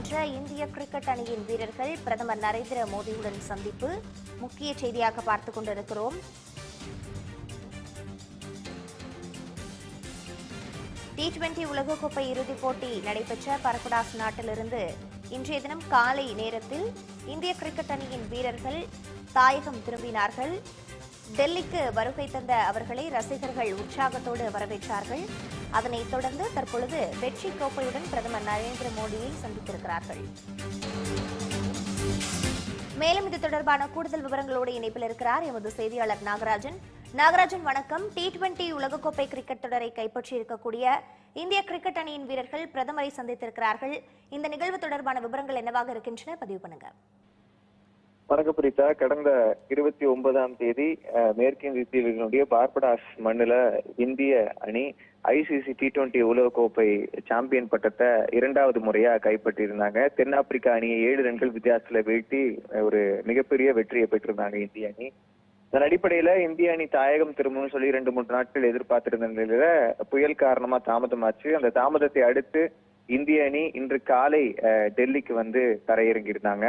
வென்ற இந்திய கிரிக்கெட் அணியின் வீரர்கள் பிரதமர் நரேந்திர மோடியுடன் சந்திப்பு. முக்கிய செய்தியாக பார்த்துக் கொண்டிருக்கிறோம். டி டுவெண்டி உலகக்கோப்பை இறுதிப் போட்டி நடைபெற்ற பரகுடாஸ் நாட்டிலிருந்து இன்றைய தினம் காலை நேரத்தில் இந்திய கிரிக்கெட் அணியின் வீரர்கள் தாயகம் திரும்பினார்கள். டெல்லிக்கு வருகை தந்த அவர்களை ரசிகர்கள் உற்சாகத்தோடு வரவேற்றார்கள். அதனைத் தொடர்ந்து தற்பொழுது வெற்றி கோப்பையுடன் பிரதமர் நரேந்திர மோடியை சந்தித்திருக்கிறார்கள். மேலும் இது தொடர்பான கூடுதல் விவரங்களோடு இணைப்பில் இருக்கிறார் எமது செய்தியாளர் நாகராஜன். நாகராஜன் வணக்கம். டி டுவெண்டி உலகக்கோப்பை கிரிக்கெட் தொடரை கைப்பற்றி இருக்கக்கூடிய இந்திய கிரிக்கெட் அணியின் வீரர்கள் பிரதமரை சந்தித்திருக்கிறார்கள். இந்த நிகழ்வு தொடர்பான விவரங்கள் என்னவாக இருக்கின்றன? பதிவு பண்ணுங்க. வணக்கம் பிரீதா கடந்த இருபத்தி ஒன்பதாம் தேதி மேற்கிந்திய தீவுகளுடைய பார்படாஸ் மண்ணில் இந்திய அணி ஐசிசி டி டுவெண்டி உலகக்கோப்பை சாம்பியன் பட்டத்தை இரண்டாவது முறையா கைப்பற்றியிருந்தாங்க. தென்னாப்பிரிக்கா அணியை ஏழு ரன்கள் வித்தியாசத்துல வீழ்த்தி ஒரு மிகப்பெரிய வெற்றியை பெற்றிருந்தாங்க இந்திய அணி. அதன் அடிப்படையில இந்திய அணி தாயகம் திரும்பணும்னு சொல்லி ரெண்டு மூன்று நாட்கள் எதிர்பார்த்திருந்த நிலையில புயல் காரணமா தாமதமாச்சு அந்த தாமதத்தை அடுத்து இந்திய அணி இன்று காலை டெல்லிக்கு வந்து தரையிறங்கியிருந்தாங்க.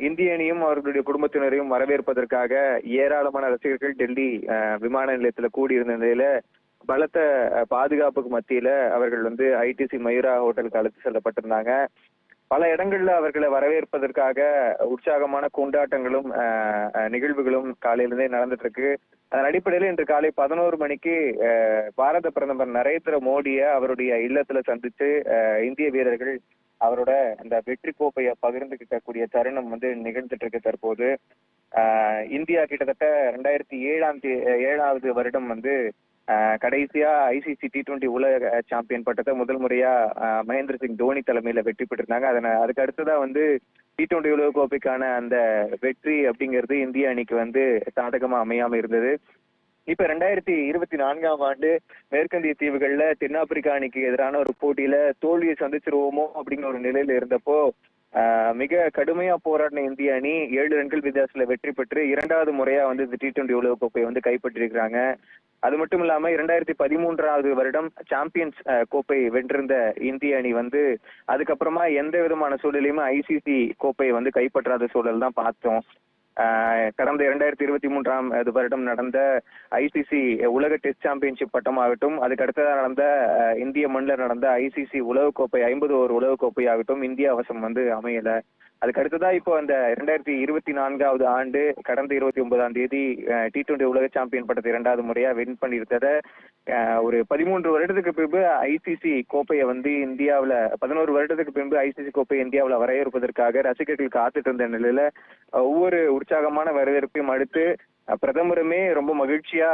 இந்திய அணியும் அவர்களுடைய குடும்பத்தினரையும் வரவேற்பதற்காக ஏராளமான ரசிகர்கள் டெல்லி விமான நிலையத்துல கூடியிருந்த நிலையில பலத்த பாதுகாப்புக்கு மத்தியில அவர்கள் வந்து ஐடிசி மயூரா ஹோட்டலுக்கு அழைத்து செல்லப்பட்டிருந்தாங்க. பல இடங்கள்ல அவர்களை வரவேற்பதற்காக உற்சாகமான கொண்டாட்டங்களும் நிகழ்வுகளும் காலையிலிருந்தே நடந்துட்டு இருக்கு அதன் அடிப்படையில் இன்று காலை பதினோரு மணிக்கு பாரத பிரதமர் நரேந்திர மோடியை அவருடைய இல்லத்துல சந்திச்சு இந்திய வீரர்கள் அவரோட அந்த வெற்றி கோப்பையை பகிர்ந்துகிட்டக்கூடிய தருணம் வந்து நிகழ்ந்துட்டு இருக்கு தற்போது. ஆஹ் இந்தியா கிட்டத்தட்ட ரெண்டாயிரத்தி ஏழாம் ஏழாவது வருடம் வந்து ஆஹ் கடைசியா ஐசிசி டி டுவெண்டி உலக சாம்பியன் பட்டத்தை முதல் முறையா மகேந்திர சிங் தோனி தலைமையில வெற்றி பெற்றிருந்தாங்க. அதனை அதுக்கு அடுத்ததா வந்து டி டுவெண்டி உலக கோப்பைக்கான அந்த வெற்றி அப்படிங்கிறது இந்திய அணிக்கு வந்து சாதகமா அமையாம இருந்தது. இப்ப ரெண்டாயிரத்தி இருபத்தி நான்காம் ஆண்டு மேற்கந்திய தீவுகள்ல தென்னாப்பிரிக்கா அணிக்கு எதிரான ஒரு போட்டியில தோல்வியை சந்திச்சிருவோமோ அப்படிங்கிற ஒரு நிலையில இருந்தப்போ ஆஹ் மிக கடுமையா போராடின இந்திய அணி ஏழு ரன்கள் வித்தியாசத்துல வெற்றி பெற்று இரண்டாவது முறையா வந்து இந்த டி டுவெண்டி உலக கோப்பையை வந்து கைப்பற்றிருக்கிறாங்க அது மட்டும் இல்லாம இரண்டாயிரத்தி பதிமூன்றாவது வருடம் சாம்பியன்ஸ் கோப்பை வென்றிருந்த இந்திய அணி வந்து அதுக்கப்புறமா எந்த விதமான சூழலையுமே ஐசிசி கோப்பையை வந்து கைப்பற்றாத சூழல் தான் பார்த்தோம். கடந்த இரண்டாயிரத்தி இருபத்தி மூன்றாம் அது வருடம் நடந்த ஐசிசி உலக டெஸ்ட் சாம்பியன்ஷிப் பட்டமாகட்டும் அதுக்கு அடுத்ததாக நடந்த இந்திய மண்ணில் நடந்த ஐசிசி உலகக்கோப்பை ஐம்பது ஓவர் உலகக்கோப்பை ஆகட்டும் இந்தியா அவசம் வந்து அமையல. அதுக்கு அடுத்ததா இப்போ அந்த இரண்டாயிரத்தி இருபத்தி நான்காவது ஆண்டு கடந்த இருபத்தி ஒன்பதாம் தேதி டி டுவெண்டி உலக சாம்பியன் பட்டத்தை இரண்டாவது முறையா வின் பண்ணியிருந்தத ஆஹ் ஒரு பதிமூன்று வருடத்துக்கு பின்பு ஐசிசி கோப்பையை வந்து இந்தியாவில பதினோரு வருடத்துக்கு பின்பு ஐசிசி கோப்பை இந்தியாவில் வரையறுப்பதற்காக ரசிகர்கள் காத்துட்டு இருந்த நிலையில ஒவ்வொரு உற்சாகமான வரவேற்பையும் அடுத்து பிரதமருமே ரொம்ப மகிழ்ச்சியா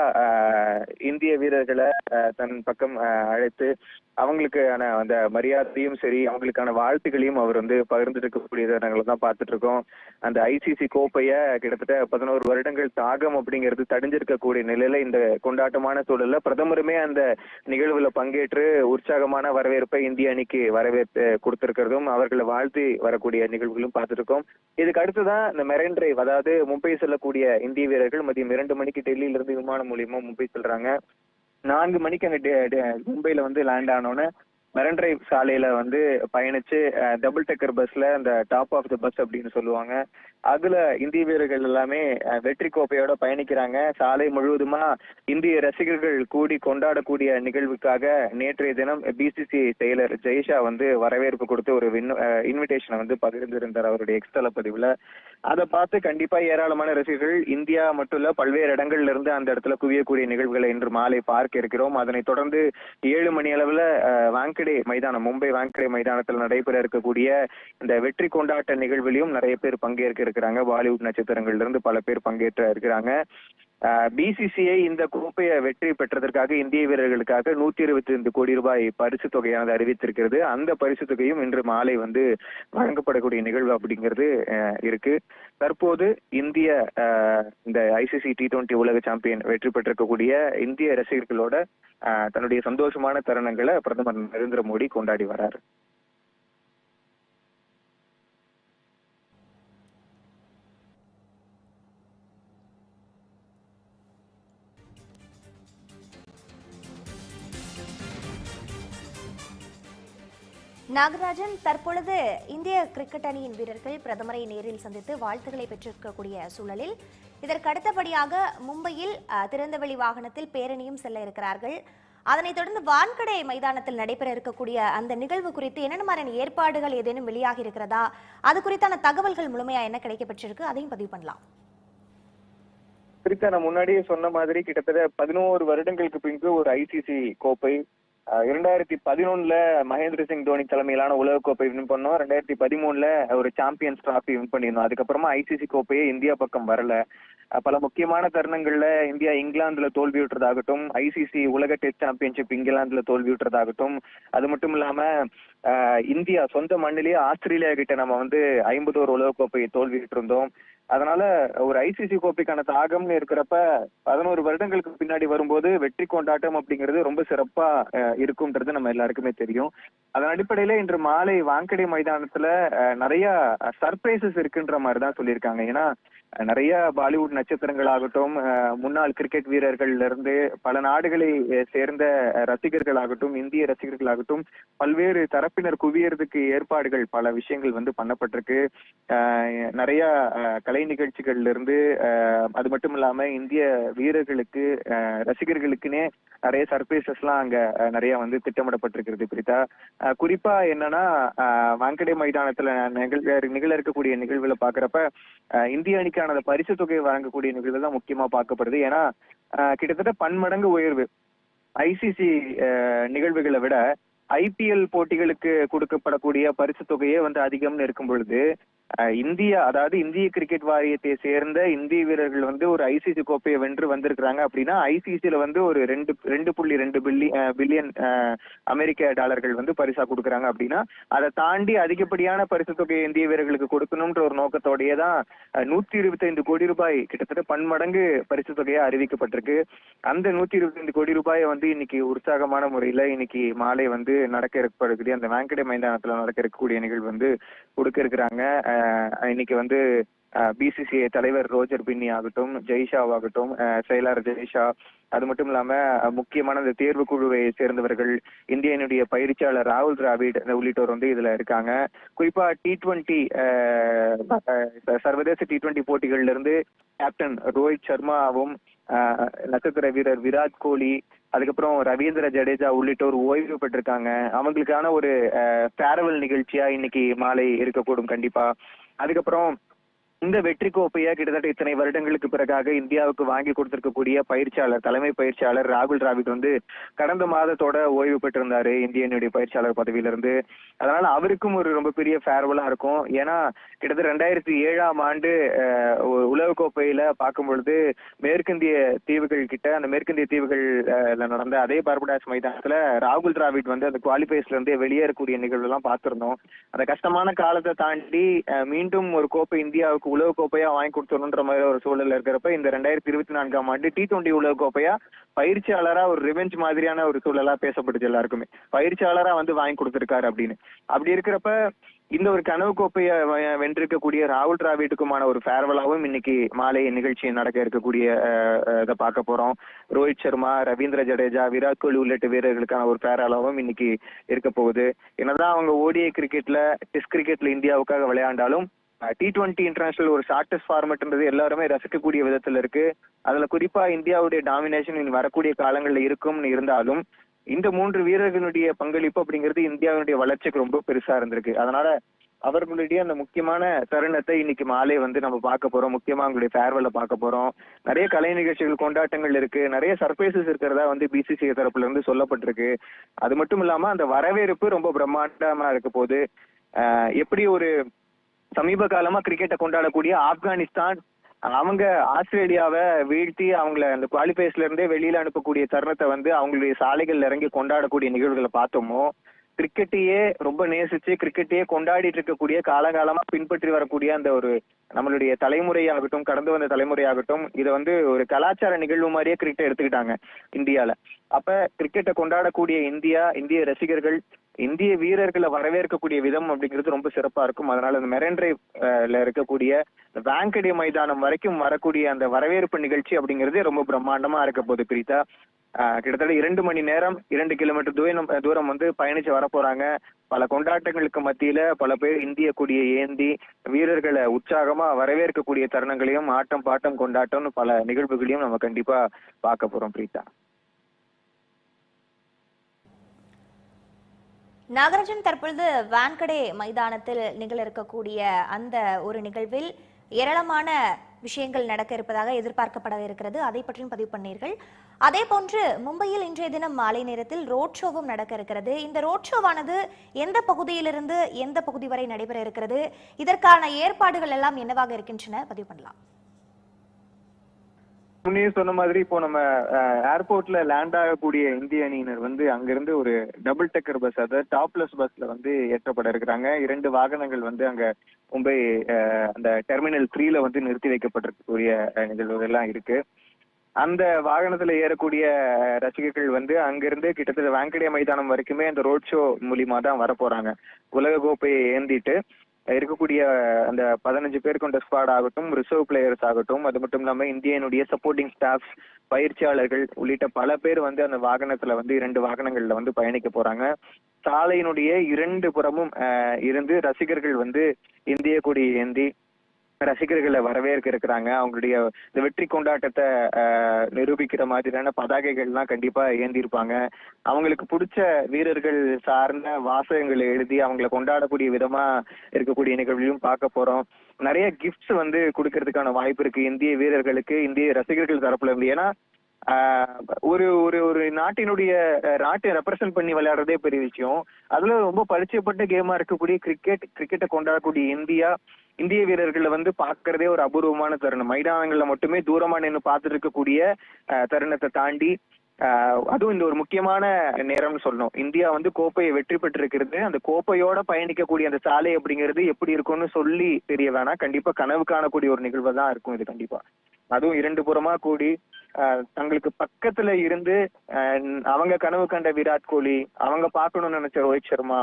இந்திய வீரர்களை தன் பக்கம் அழைத்து அவங்களுக்கான அந்த மரியாதையும் சரி அவங்களுக்கான வாழ்த்துக்களையும் அவர் வந்து பகிர்ந்துட்டு இருக்கக்கூடிய நாங்கள் தான் பார்த்துட்டு இருக்கோம் அந்த ஐசிசி கோப்பைய கிட்டத்தட்ட பதினோரு வருடங்கள் தாகம் அப்படிங்கிறது தடிஞ்சிருக்கக்கூடிய நிலையில இந்த கொண்டாட்டமான சூழல்ல பிரதமருமே அந்த நிகழ்வுல பங்கேற்று உற்சாகமான வரவேற்பை இந்திய அணிக்கு வரவேற்பு கொடுத்திருக்கிறதும் அவர்களை வாழ்த்தி வரக்கூடிய நிகழ்வுகளும் பார்த்திருக்கோம் இதுக்கு அடுத்துதான் இந்த மெரைன் டிரைவ் அதாவது மும்பை செல்லக்கூடிய இந்திய வீரர்கள் மதியம் இரண்டு மணிக்கு டெல்லியில இருந்து விமானம் மூலியமா மும்பை செல்றாங்க. நான்கு மணிக்கு அங்க டெ- மும்பைல வந்து லேண்ட் ஆனோன்னு மெரன் டிரைவ் சாலையில வந்து பயணிச்சு டபுள் டெக்கர் பஸ்ல அந்த டாப் ஆஃப் த பஸ் அப்படின்னு சொல்லுவாங்க. அதுல இந்திய வீரர்கள் எல்லாமே வெற்றி கோப்பையோட பயணிக்கிறாங்க. சாலை முழுவதுமா இந்திய ரசிகர்கள் கூடி கொண்டாடக்கூடிய நிகழ்வுக்காக நேற்றைய தினம் பிசிசிஐ செயலர் ஜெய்ஷா வந்து வரவேற்பு கொடுத்து ஒரு இன்விடேஷனை வந்து பகிர்ந்திருந்தார் அவருடைய எக்ஸ்தல பதிவுல. அதை பார்த்து கண்டிப்பா ஏராளமான ரசிகர்கள் இந்தியா மட்டும் இல்ல பல்வேறு இடங்கள்ல இருந்து அந்த இடத்துல குவியக்கூடிய நிகழ்வுகளை இன்று மாலை பார்க்க இருக்கிறோம். அதனை தொடர்ந்து ஏழு மணி அளவுல வாங்கடே மைதானம் மும்பை வாங்கடே மைதானத்தில் நடைபெற இருக்கக்கூடிய இந்த வெற்றி கொண்டாட்ட நிகழ்விலையும் நிறைய பேர் பங்கேற்க இருக்கிறாங்க. பாலிவுட் நட்சத்திரங்கள்ல இருந்து பல பேர் பங்கேற்ற இருக்கிறாங்க. பிசிசிஐ இந்த கோப்பையை வெற்றி பெற்றதற்காக இந்திய வீரர்களுக்காக நூத்தி இருபத்தி ஐந்து கோடி ரூபாய் பரிசு தொகையானது அறிவித்திருக்கிறது. அந்த பரிசு தொகையும் இன்று மாலை வந்து வழங்கப்படக்கூடிய நிகழ்வு அப்படிங்கிறது இருக்கு. தற்போது இந்திய இந்த ஐசிசி டி டுவெண்டி உலக சாம்பியன் வெற்றி பெற்றிருக்கக்கூடிய இந்திய ரசிகர்களோட தன்னுடைய சந்தோஷமான தருணங்களை பிரதமர் நரேந்திர மோடி கொண்டாடி வராரு. நாகராஜன் தற்பொழுது இந்திய கிரிக்கெட் அணியின் வீரர்கள் பிரதமரை நேரில் சந்தித்து வாழ்த்துக்களை பெற்றிருக்கக்கூடிய சூழலில். இதற்கு அடுத்தபடியாக மும்பையில் திறந்தவெளி வாகனத்தில் பேரணியும் செல்ல இருக்கிறார்கள். அதனைத் தொடர்ந்து வான்கடை மைதானத்தில் நடைபெற இருக்கக்கூடிய அந்த நிகழ்வு குறித்து என்னென்ன மாதிரியான ஏற்பாடுகள் ஏதேனும் வெளியாகி இருக்கிறதா? அது குறித்தான தகவல்கள் முழுமையா என்ன கிடைக்கப்பட்டிருக்கு அதையும் பதிவு பண்ணலாம். பிரித்தா நான் முன்னாடியே சொன்ன மாதிரி கிட்டத்தட்ட பதினோரு வருடங்களுக்கு பின்பு ஒரு ஐசிசி கோப்பை இரண்டாயிரத்தி பதினொன்னுல மகேந்திர சிங் தோனி தலைமையிலான உலக கோப்பை வின் பண்ணோம். ரெண்டாயிரத்தி பதிமூணுல ஒரு சாம்பியன்ஸ் டிராஃபி வின் பண்ணியிருந்தோம். அதுக்கப்புறமா ஐசிசி கோப்பையே இந்தியா பக்கம் வரல. பல முக்கியமான தருணங்கள்ல இந்தியா இங்கிலாந்துல தோல்வி விட்டுறதாகட்டும் ஐசிசி உலக டெஸ்ட் சாம்பியன்ஷிப் இங்கிலாந்துல தோல்வி விட்டுறதாகட்டும் அது மட்டும் இல்லாம இந்தியா சொந்த மண்ணிலேயே ஆஸ்திரேலியா கிட்ட நம்ம வந்து ஐம்பதோரு உலக கோப்பையை தோல்வி இருந்தோம் அதனால ஒரு ஐசிசி கோப்பைக்கான தாகம்னு இருக்கிறப்ப பதினோரு வருடங்களுக்கு பின்னாடி வரும்போது வெற்றி கொண்டாட்டம் அப்படிங்கிறது ரொம்ப சிறப்பா இருக்கும்ன்றது நம்ம எல்லாருக்குமே தெரியும். அதன் அடிப்படையில இன்று மாலை வாங்கடை மைதானத்துல நிறைய சர்ப்ரைசஸ் இருக்குன்ற மாதிரி தான் சொல்லியிருக்காங்க. ஏன்னா நிறைய பாலிவுட் நட்சத்திரங்கள் ஆகட்டும் முன்னாள் கிரிக்கெட் வீரர்கள்ல இருந்து பல நாடுகளை சேர்ந்த ரசிகர்கள் ஆகட்டும் இந்திய ரசிகர்கள் ஆகட்டும் பல்வேறு தரப்பினர் குவியறதுக்கு ஏற்பாடுகள் பல விஷயங்கள் வந்து பண்ணப்பட்டிருக்கு. நிறைய கலை நிகழ்ச்சிகள்ல இருந்து அஹ், அது மட்டும் இல்லாம இந்திய வீரர்களுக்கு அஹ், ரசிகர்களுக்குன்னே நிறைய சர்ப்ரைசஸ் எல்லாம் அங்க நிறைய வந்து திட்டமிடப்பட்டிருக்கிறது பிரிதா. அஹ், குறிப்பா என்னன்னா அஹ், வாங்கடை மைதானத்துல நிகழ் நிகழ இருக்கக்கூடிய நிகழ்வுல பாக்குறப்ப இந்திய அணிக்கான பரிசு தொகையை வழங்கக்கூடிய நிகழ்வு தான் முக்கியமா பார்க்கப்படுது. ஏன்னா கிட்டத்தட்ட பன்மடங்கு உயர்வு. ஐசிசி நிகழ்வுகளை விட ஐபிஎல் போட்டிகளுக்கு கொடுக்கப்படக்கூடிய பரிசு தொகையே வந்து அதிகம்னு இருக்கும் பொழுது இந்தியா அதாவது இந்திய கிரிக்கெட் வாரியத்தை சேர்ந்த இந்திய வீரர்கள் வந்து ஒரு ஐசிசி கோப்பையை வென்று வந்திருக்கிறாங்க அப்படின்னா ஐசிசியில வந்து ஒரு ரெண்டு ரெண்டு புள்ளி ரெண்டு பில்லி பில்லியன் அமெரிக்க டாலர்கள் வந்து பரிசா கொடுக்குறாங்க அப்படின்னா அதை தாண்டி அதிகப்படியான பரிசு தொகையை இந்திய வீரர்களுக்கு கொடுக்கணும்ன்ற ஒரு நோக்கத்தோடயே தான் நூத்தி இருபத்தைந்து கோடி ரூபாய் கிட்டத்தட்ட பன்மடங்கு பரிசு தொகையா அறிவிக்கப்பட்டிருக்கு. அந்த நூத்தி இருபத்தைந்து கோடி ரூபாயை வந்து இன்னைக்கு உற்சாகமான முறையில இன்னைக்கு மாலை வந்து நடக்க இருக்கக்கூடிய அந்த வாங்கடை மைதானத்துல நடக்க இருக்கக்கூடிய நிகழ்வு வந்து கொடுக்க இருக்கிறாங்க. இன்னைக்கு வந்து பிசிசிஐ தலைவர் ரோஜர் பின்னி ஆகட்டும் ஜெய்ஷாவாகட்டும் செயலாளர் ஜெய்ஷா அது மட்டும் இல்லாம முக்கியமான இந்த தேர்வு குழுவை சேர்ந்தவர்கள் இந்தியனுடைய பயிற்சியாளர் ராகுல் டிராவிட் உள்ளிட்டோர் வந்து இதுல இருக்காங்க. குறிப்பா டி டுவெண்ட்டி சர்வதேச டி டுவெண்ட்டி போட்டிகள்ல இருந்து கேப்டன் ரோஹித் சர்மாவும் நட்சத்திர வீரர் விராட் கோலி அதுக்கப்புறம் ரவீந்திர ஜடேஜா உள்ளிட்டோர் ஓய்வு பெற்றிருக்காங்க. அவங்களுக்கான ஒரு ஃபேர்வெல் நிகழ்ச்சியா இன்னைக்கு மாலை இருக்கக்கூடும் கண்டிப்பா. அதுக்கப்புறம் இந்த வெற்றி கோப்பையை கிட்டத்தட்ட இத்தனை வருடங்களுக்கு பிறகாக இந்தியாவுக்கு வாங்கி கொடுத்திருக்கக்கூடிய பயிற்சியாளர் தலைமை பயிற்சியாளர் ராகுல் டிராவிட் வந்து கடந்த மாதத்தோட ஓய்வு பெற்றிருந்தாரு இந்தியனுடைய பயிற்சியாளர் பதவியிலிருந்து. அதனால அவருக்கும் ஒரு ரொம்ப பெரிய ஃபேர்வலா இருக்கும். ஏன்னா கிட்டத்தட்ட ரெண்டாயிரத்தி ஏழாம் ஆண்டு உலக கோப்பையில பார்க்கும் பொழுது மேற்கிந்திய தீவுகள் கிட்ட அந்த மேற்கிந்திய தீவுகள் நடந்த அதே பார்படாஸ் மைதானத்துல ராகுல் டிராவிட் வந்து அந்த குவாலிஃபைஸ்ல இருந்தே வெளியேறக்கூடிய நிகழ்வு எல்லாம் பார்த்திருந்தோம். அந்த கஷ்டமான காலத்தை தாண்டி மீண்டும் ஒரு கோப்பை இந்தியாவுக்கு உலக கோப்பையா வாங்கி கொடுத்துடணுன்ற மாதிரி ஒரு சூழல்ல இருக்கிறப்ப இந்த ரெண்டாயிரத்தி இருபத்தி நான்காம் ஆண்டு டி டுவெண்டி உலக கோப்பையா பயிற்சியாளரா ஒரு ரிவெஞ்ச் மாதிரியான ஒரு சூழலா பேசப்படுது எல்லாருக்குமே. பயிற்சியாளரா வந்து வாங்கி கொடுத்திருக்காரு அப்படின்னு. அப்படி இருக்கிறப்ப இந்த ஒரு கனவு கோப்பையை வென்றிருக்கக்கூடிய ராகுல் டிராவிட்டுக்குமான ஒரு ஃபேர்வெலாவும் இன்னைக்கு மாலை நிகழ்ச்சி நடக்க இருக்கக்கூடிய இதை பார்க்க போறோம். ரோஹித் சர்மா ரவீந்திர ஜடேஜா விராட் கோலி உள்ளிட்ட வீரர்களுக்கான ஒரு ஃபேர்வலாவும் இன்னைக்கு இருக்க போகுது. என்னதான் அவங்க ஓடிஐ கிரிக்கெட்ல டெஸ்ட் கிரிக்கெட்ல இந்தியாவுக்காக விளையாண்டாலும் டி டுவெண்ட்டி இன்டர்நேஷனல் ஒரு ஷார்டஸ்ட் ஃபார்மெட்ன்றது எல்லாருமே ரசிக்கக்கூடிய விதத்துல இருக்கு. அதுல குறிப்பா இந்தியாவுடைய டாமினேஷன் இனி வரக்கூடிய காலங்கள்ல இருக்கும்னு இருந்தாலும் இந்த மூன்று வீரர்களுடைய பங்களிப்பு அப்படிங்கிறது இந்தியாவினுடைய வளர்ச்சிக்கு ரொம்ப பெருசா இருந்திருக்கு. அதனால அவர்களுடைய அந்த முக்கியமான தருணத்தை இன்னைக்கு மாலை வந்து நம்ம பார்க்க போறோம். முக்கியமா அவங்களுடைய ஃபேர்வெல்ல பார்க்க போறோம். நிறைய கலை நிகழ்ச்சிகள் கொண்டாட்டங்கள் இருக்கு. நிறைய சர்ப்ரைசஸ் இருக்கிறதா வந்து பிசிசி தரப்புல இருந்து சொல்லப்பட்டிருக்கு. அது மட்டும் இல்லாம அந்த வரவேற்பு ரொம்ப பிரம்மாண்டமா இருக்க போகுது ஆஹ் எப்படி ஒரு சமீப காலமா கிரிக்கெட்டை கொண்டாடக்கூடிய ஆப்கானிஸ்தான் அவங்க ஆஸ்திரேலியாவை வீழ்த்தி அவங்கள அந்த குவாலிஃபைஸ்ல இருந்தே வெளியில அனுப்பக்கூடிய தருணத்தை வந்து அவங்களுடைய சாலைகள்ல இறங்கி கொண்டாடக்கூடிய நிகழ்வுகளை பார்த்தோமோ கிரிக்கெட்டையே ரொம்ப நேசிச்சு கிரிக்கெட்டையே கொண்டாடிட்டு இருக்கக்கூடிய காலகாலமா பின்பற்றி வரக்கூடிய அந்த ஒரு நம்மளுடைய தலைமுறையாகட்டும் கடந்து வந்த தலைமுறையாகட்டும் இதை வந்து ஒரு கலாச்சார நிகழ்வு மாதிரியே கிரிக்கெட் எடுத்துக்கிட்டாங்க இந்தியால. அப்ப கிரிக்கெட்டை கொண்டாடக்கூடிய இந்தியா இந்திய ரசிகர்கள் இந்திய வீரர்களை வரவேற்கக்கூடிய விதம் அப்படிங்கிறது ரொம்ப சிறப்பா இருக்கும். அதனால அந்த மெரன் டிரைவ்ல இருக்கக்கூடிய வாங்கடே மைதானம் வரைக்கும் வரக்கூடிய அந்த வரவேற்பு நிகழ்ச்சி அப்படிங்கிறதே ரொம்ப பிரம்மாண்டமா இருக்க போகுது பிரீதா ஆஹ் கிட்டத்தட்ட இரண்டு மணி நேரம் இரண்டு கிலோமீட்டர் தூரம் தூரம் வந்து பயணிச்சு வர போறாங்க பல கொண்டாட்டங்களுக்கு மத்தியில பல பேர் இந்திய கொடியை ஏந்தி வீரர்களை உற்சாகமா வரவேற்கக்கூடிய தருணங்களையும் ஆட்டம் பாட்டம் கொண்டாட்டம்னு பல நிகழ்வுகளையும் நம்ம கண்டிப்பா பார்க்க போறோம் பிரீதா நாகராஜன் தற்பொழுது வான்கடே மைதானத்தில் நிகழ இருக்கக்கூடிய அந்த ஒரு நிகழ்வில் ஏராளமான விஷயங்கள் நடக்க இருப்பதாக எதிர்பார்க்கப்பட இருக்கிறது. அதை பற்றியும் பதிவு பண்ணீர்கள். அதே போன்று மும்பையில் இன்றைய தினம் மாலை நேரத்தில் ரோட் ஷோவும் நடக்க இருக்கிறது. இந்த ரோட் ஷோவானது எந்த பகுதியிலிருந்து எந்த பகுதி வரை நடைபெற இருக்கிறது? இதற்கான ஏற்பாடுகள் எல்லாம் என்னவாக இருக்கின்றன? பதிவு பண்ணலாம். முன்னே சொன்ன மாதிரி இப்போ நம்ம ஏர்போர்ட்ல லேண்ட் ஆகக்கூடிய இந்திய அணியினர் வந்து அங்கிருந்து ஒரு டபுள் டெக்கர் பஸ் அதாவது டாப்லெஸ் பஸ்ல வந்து ஏற்றப்பட இருக்கிறாங்க. இரண்டு வாகனங்கள் வந்து அங்க மும்பை அந்த டெர்மினல் த்ரீல வந்து நிறுத்தி வைக்கப்பட்டிருக்கக்கூடிய நிகழ்வுகள் எல்லாம் இருக்கு. அந்த வாகனத்துல ஏறக்கூடிய ரசிகர்கள் வந்து அங்கிருந்து கிட்டத்தட்ட வாங்கடியா மைதானம் வரைக்குமே அந்த ரோட் ஷோ மூலியமா தான் வரப்போறாங்க. உலக கோப்பையை ஏந்திட்டு இருக்கக்கூடிய அந்த பதினஞ்சு பேர் கொண்ட ஸ்குவாட் ஆகட்டும் ரிசர்வ் பிளேயர்ஸ் ஆகட்டும் அது மட்டும் இல்லாம இந்தியனுடைய சப்போர்ட்டிங் ஸ்டாஃப்ஸ் பயிற்சியாளர்கள் உள்ளிட்ட பல பேர் வந்து அந்த வாகனத்துல வந்து இரண்டு வாகனங்கள்ல வந்து பயணிக்க போறாங்க. சாலையினுடைய இரண்டு புறமும் இருந்து ரசிகர்கள் வந்து இந்திய கொடி ஏந்தி ரசிகர்களை வரவேற்க இருக்கிறாங்க. அவங்களுடைய இந்த வெற்றி கொண்டாட்டத்தை நிரூபிக்கிற மாதிரியான பதாகைகள்லாம் கண்டிப்பா ஏந்திருப்பாங்க. அவங்களுக்கு பிடிச்ச வீரர்கள் சார்ந்த வாசகங்களை எழுதி அவங்கள கொண்டாடக்கூடிய விதமா இருக்கக்கூடிய நிகழ்வுகளையும் பார்க்க போறோம். நிறைய கிஃப்ட்ஸ் வந்து கொடுக்கறதுக்கான வாய்ப்பு இருக்கு. இந்திய வீரர்களுக்கு இந்திய ரசிகர்கள் தரப்புல இருந்து. ஏன்னா ஒரு ஒரு ஒரு நாட்டினுடைய நாட்டை ரெப்ரசென்ட் பண்ணி விளையாடுறதே பெரிய விஷயம். அதுல ரொம்ப பரிச்சயப்பட்ட கேமா இருக்கக்கூடிய கிரிக்கெட் கிரிக்கெட்டை கொண்டாடக்கூடிய இந்தியா இந்திய வீரர்களை வந்து பார்க்கறதே ஒரு அபூர்வமான தருணம். மைதானங்கள்ல மட்டுமே தூரமா நின்று பார்த்துட்டு இருக்கக்கூடிய அஹ், தருணத்தை தாண்டி ஆஹ், அதுவும் இந்த ஒரு முக்கியமான நேரம்னு சொல்லணும். இந்தியா வந்து கோப்பையை வெற்றி பெற்றிருக்கிறது. அந்த கோப்பையோட பயணிக்கக்கூடிய அந்த சாலை அப்படிங்கிறது எப்படி இருக்கும்னு சொல்லி தெரிய வேணாம். கண்டிப்பா கனவு காணக்கூடிய ஒரு நிகழ்வு தான் இருக்கும் இது கண்டிப்பா. அதுவும் இரண்டு புறமா கூடி ஆஹ், தங்களுக்கு பக்கத்துல இருந்து அவங்க கனவு கண்ட விராட் கோலி அவங்க பார்க்கணும்னு நினைச்ச ரோஹித் சர்மா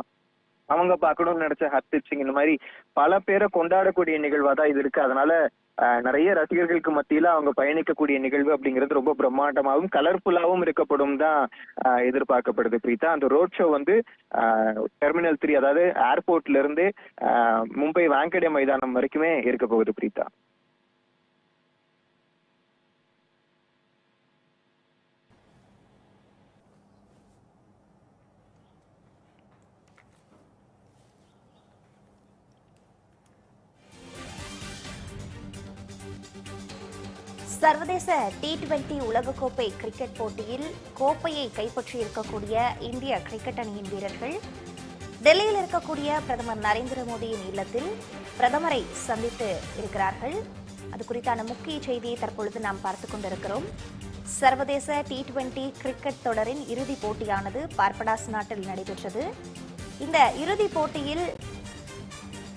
அவங்க பார்க்கணும்னு நினைச்ச ஹர்தீப் சிங் இந்த மாதிரி பல பேரை கொண்டாடக்கூடிய நிகழ்வா தான் இது இருக்கு. அதனால ஆஹ், நிறைய ரசிகர்களுக்கு மத்தியில அவங்க பயணிக்கக்கூடிய நிகழ்வு அப்படிங்கிறது ரொம்ப பிரம்மாண்டமாகவும் கலர்ஃபுல்லாகவும் இருக்கப்படும் தான் ஆஹ், எதிர்பார்க்கப்படுது. பிரீதா அந்த ரோட் ஷோ வந்து டெர்மினல் த்ரீ அதாவது ஏர்போர்ட்ல இருந்து ஆஹ், மும்பை வாங்கடே மைதானம் வரைக்குமே இருக்க போகுது பிரீதா சர்வதேச டி டுவெண்டி உலகக்கோப்பை கிரிக்கெட் போட்டியில் கோப்பையை கைப்பற்றி இருக்கக்கூடிய இந்திய கிரிக்கெட் அணியின் வீரர்கள் டெல்லியில் இருக்கக்கூடிய பிரதமர் நரேந்திர மோடியின் இல்லத்தில் பிரதமரை சந்தித்து இருக்கிறார்கள். அது குறித்தான முக்கிய செய்தியை தற்பொழுது நாம் பார்த்துக் கொண்டிருக்கிறோம். சர்வதேச டி டுவெண்டி கிரிக்கெட் தொடரின் இறுதிப் போட்டியானது பார்படாஸ் நாட்டில் நடைபெற்றது. இந்த இறுதிப் போட்டியில்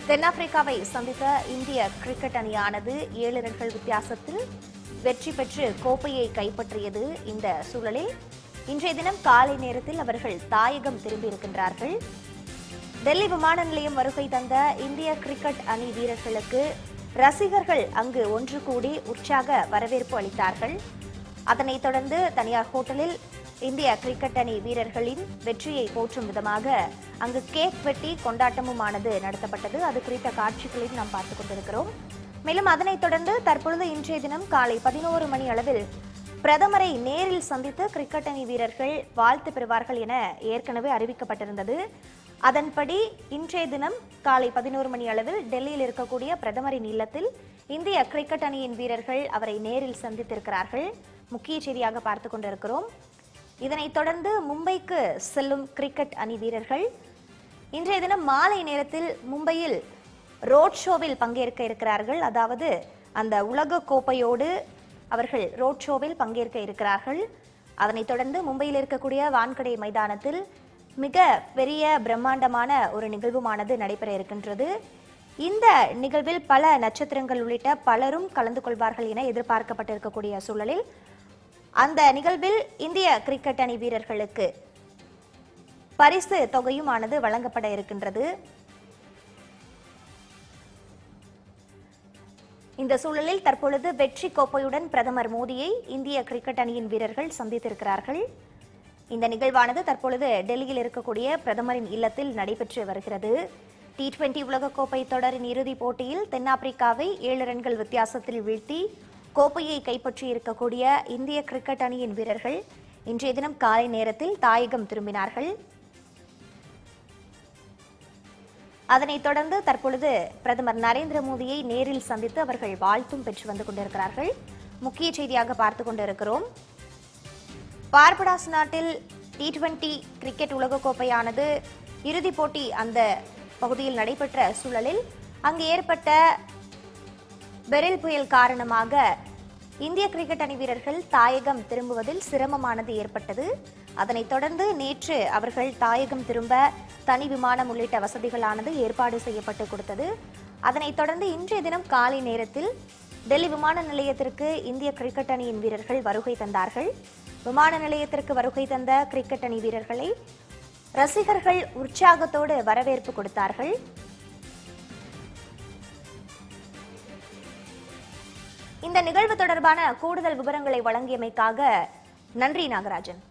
தென்னாப்பிரிக்காவை சந்தித்த இந்திய கிரிக்கெட் அணியானது ஏழு ரன்கள் வித்தியாசத்தில் வெற்றி பெற்று கோப்பையை கைப்பற்றியது இந்த சூழலில். இன்றைய தினம் காலை நேரத்தில் அவர்கள் தாயகம் திரும்பியிருக்கின்றார்கள். டெல்லி விமான நிலையம் வருகை தந்த இந்திய கிரிக்கெட் அணி வீரர்களுக்கு ரசிகர்கள் அங்கு ஒன்று கூடி உற்சாக வரவேற்பு அளித்தார்கள். அதனைத் தொடர்ந்து தனியார் ஹோட்டலில் இந்திய கிரிக்கெட் அணி வீரர்களின் வெற்றியை போற்றும் விதமாக அங்கு கேக் வெட்டி கொண்டாட்டமுமானது நடத்தப்பட்டது. அது குறித்த காட்சிகளையும் நாம் பார்த்துக் கொண்டிருக்கிறோம். மேலும் அதனைத் தொடர்ந்து தற்பொழுது இன்றைய தினம் காலை பதினோரு மணி அளவில் பிரதமரை நேரில் சந்தித்து கிரிக்கெட் அணி வீரர்கள் வாழ்த்து பெறுவார்கள் என ஏற்கனவே அறிவிக்கப்பட்டிருந்தது. அதன்படி இன்றைய தினம் காலை பதினோரு மணி அளவில் டெல்லியில் இருக்கக்கூடிய பிரதமரின் இல்லத்தில் இந்திய கிரிக்கெட் அணியின் வீரர்கள் அவரை நேரில் சந்தித்திருக்கிறார்கள். முக்கிய செய்தியாக பார்த்து கொண்டிருக்கிறோம். இதனைத் தொடர்ந்து மும்பைக்கு செல்லும் கிரிக்கெட் அணி வீரர்கள். இன்றைய தினம் மாலை நேரத்தில் மும்பையில் ரோட் ஷோவில் பங்கேற்க இருக்கிறார்கள். அதாவது அந்த உலக கோப்பையோடு அவர்கள் ரோட் ஷோவில் பங்கேற்க இருக்கிறார்கள். அதனைத் தொடர்ந்து மும்பையில் இருக்கக்கூடிய வான்கடை மைதானத்தில் மிக பெரிய பிரம்மாண்டமான ஒரு நிகழ்வுமானது நடைபெற இருக்கின்றது. இந்த நிகழ்வில் பல நட்சத்திரங்கள் உள்ளிட்ட பலரும் கலந்து கொள்வார்கள் என எதிர்பார்க்கப்பட்டிருக்கக்கூடிய சூழலில் அந்த நிகழ்வில் இந்திய கிரிக்கெட் அணி வீரர்களுக்கு பரிசு தொகையுமானது வழங்கப்பட இருக்கின்றது. இந்த சூழலில் தற்பொழுது வெற்றி கோப்பையுடன் பிரதமர் மோடியை இந்திய கிரிக்கெட் அணியின் வீரர்கள் சந்தித்திருக்கிறார்கள். இந்த நிகழ்வானது தற்பொழுது டெல்லியில் இருக்கக்கூடிய பிரதமரின் இல்லத்தில் நடைபெற்று வருகிறது. டி டுவெண்டி உலகக்கோப்பை தொடரின் இறுதிப் போட்டியில் தென்னாப்பிரிக்காவை ஏழு ரன்கள் வித்தியாசத்தில் வீழ்த்தி கோப்பையை கைப்பற்றி இருக்கக்கூடிய இந்திய கிரிக்கெட் அணியின் வீரர்கள் இன்றைய தினம் காலை நேரத்தில் தாயகம் திரும்பினார்கள். அதனைத் தொடர்ந்து தற்பொழுது பிரதமர் நரேந்திர மோடியை நேரில் சந்தித்து அவர்கள் வாழ்த்தும் பெற்று வந்து கொண்டிருக்கிறார்கள். முக்கிய செய்தியாக பார்த்து கொண்டிருக்கிறோம். பார்படாஸ் நாட்டில் டி டுவெண்டி கிரிக்கெட் உலகக்கோப்பையானது இறுதிப் போட்டி அந்த பகுதியில் நடைபெற்ற சூழலில் அங்கு ஏற்பட்ட பெரில் புயல் காரணமாக இந்திய கிரிக்கெட் அணி வீரர்கள் தாயகம் திரும்புவதில் சிரமமானது ஏற்பட்டது. அதனைத் தொடர்ந்து நேற்று அவர்கள் தாயகம் திரும்ப தனி விமானம் உள்ளிட்ட வசதிகளானது ஏற்பாடு செய்யப்பட்டு கொடுத்தது. அதனைத் தொடர்ந்து இன்றைய தினம் காலை நேரத்தில் டெல்லி விமான நிலையத்திற்கு இந்திய கிரிக்கெட் அணியின் வீரர்கள் வருகை தந்தார்கள். விமான நிலையத்திற்கு வருகை தந்த கிரிக்கெட் அணி வீரர்களை ரசிகர்கள் உற்சாகத்தோடு வரவேற்பு கொடுத்தார்கள். இந்த நிகழ்வு தொடர்பான கூடுதல் விவரங்களை வழங்கியமைக்காக நன்றி நாகராஜன்.